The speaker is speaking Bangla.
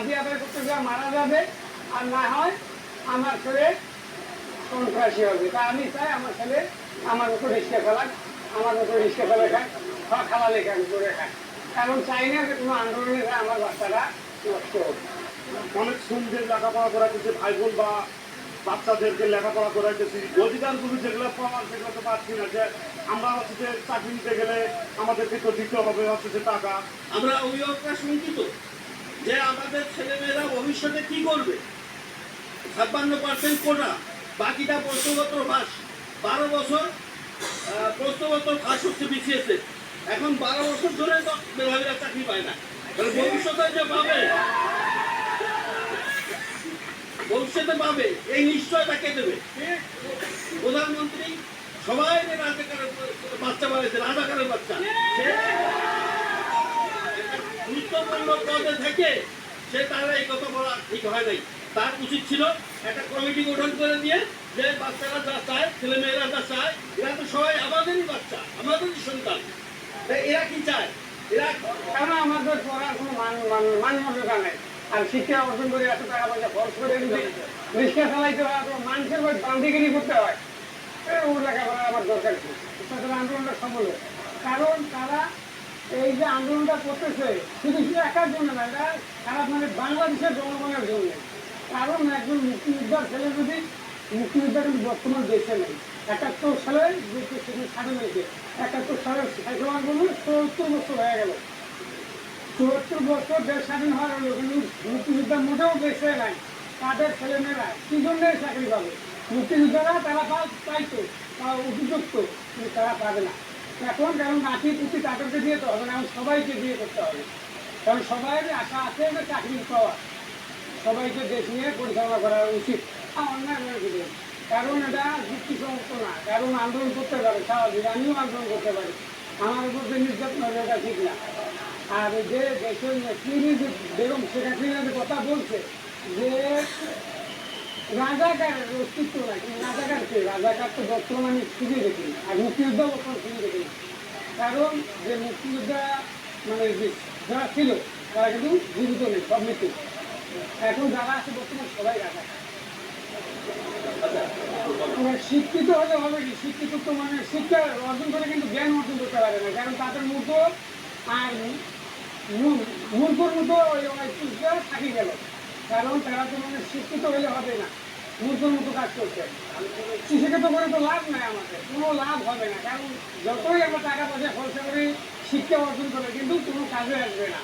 আদি আদায় করতে গিয়ে মারা যাবে আর না হয় আমার ছেলে সন্ত্রাসী হবে। তা আমি চাই আমার ছেলে আমার মতো রিক্সা ফেলাক আমার মতো রিক্সা ফেলে খাক বা খালালে খাক করে খাক। কারণ চাই না যে কোনো আন্দোলনে যায় আমার বাচ্চারা নষ্ট হোক। অনেক সুন্দর লেখাপড়া করাইতেছে ভাই বোন বা বাচ্চাদেরকে লেখাপড়া করাইতেছি। অধিকারগুলো যেগুলো পাওয়ার সেগুলো তো পাচ্ছি না যে আমরা হচ্ছে যে চাকরি নিতে গেলে আমাদেরকে তো দিতে হবে হচ্ছে যে টাকা। আমরা অভিভাবকরা শঙ্কিত যে আমাদের ছেলেমেয়েরা ভবিষ্যতে কি করবে? ছাপ্পান্ন পার্সেন্ট কোটা বাকিটা প্রশ্নপত্র ফাঁস বারো বছর প্রশ্নপত্র ফাঁস হচ্ছে বিসিএসে এখন বারো বছর ধরে তো মেধাবীরা চাকরি পায় না। ভবিষ্যতে যে পাবে? ভবিষ্যতে পাবে। এই নিশ্চয়তা কে দেবে? প্রধানমন্ত্রী সবাই রাজাকারের বাচ্চা বাড়াইছে রাজাকারের বাচ্চা। তার উচিত ছিল একটা কমিটি গঠন করে দিয়ে যে বাচ্চারা যা চায় ছেলে মেয়েরা যা চায়, এরা তো সবাই আমাদেরই বাচ্চা, আমাদেরই সন্তান। এরা কি চায়? এরা কারণ আমাদের পড়ার কোনো মান মান- মানমর্যাদা নেই? আর শিক্ষা অর্জন করে এত টাকা পয়সা খরচ করে যদি রিক্সা চালাইতে হয় তো মানুষের বান্দিগিরি করতে হয় ওর লেখাপড়া আমার দরকার কি তাদের আন্দোলনটা সফল কারণ তারা এই যে আন্দোলনটা করতেছে, শুধু শুধু একার জন্য না, এটা সারা মানে বাংলাদেশের জনগণের জন্য। কারণ একজন মুক্তিযোদ্ধার ছেলে যদি মুক্তিযোদ্ধা কিন্তু বর্তমান দেশে নেই, একাত্তর সালে স্বাধীন হয়েছে, একাত্তর সালে সাইকেল আন্দোলন সত্তর বছর হয়ে গেল। চুয়াত্তর বছর দেশ স্বাধীন হওয়ার হলো কিন্তু মুক্তিযোদ্ধা মোটেও বেঁচে নাই, তাদের ছেলেমেয়েরা কি জন্য চাকরি পাবে? মুক্তিযোদ্ধারা তারা পাইতো বা উপযুক্ত, কিন্তু তারা পাবে না। এখন কারণ নাতি পুঁতি তাদেরকে দিয়ে তো হবে এখন সবাইকে বিয়ে করতে হবে। কারণ সবাই আশা আছে যে চাকরি পাওয়া। সবাইকে দেশ নিয়ে পরিচালনা করা উচিত। আর অন্যায় করি কারণ এটা যুক্তিসম্মত না। কারণ আন্দোলন করতে পারে, স্বাভাবিক। আমিও আন্দোলন করতে পারি। আমার উপর যে নির্যাতন হবে এটা ঠিক না। আর যে দেশের তিনি যে শেখ হাসিনা কথা বলছে, যে কে? তো বর্তমানে ফিরে দেখি আর ফিরে দেখি কারণ যে মুক্তিযোদ্ধা মানে যারা ছিল, তারা কিন্তু জীবিত নেই, সব মৃত্যু। এখন যারা আছে সবাই শিক্ষিত হলে হবে কি? শিক্ষিত তো মানে শিক্ষা অর্জন করে কিন্তু জ্ঞান অর্জন করতে পারে না, কারণ তাদের মতো আর মূ- মূর্খর মতো ওই চুষটা থাকি গেল। কারণ তারা তো মানে শিক্ষিত হলে হবে না। মূর্খের মতো কাজ করছে। শিক্ষিত করে তো লাভ নাই আমাদের। কোনো লাভ হবে না। কারণ যতই আমরা টাকা পয়সা খরচা করে শিক্ষা অর্জন করে, কিন্তু কোনো কাজে আসবে না।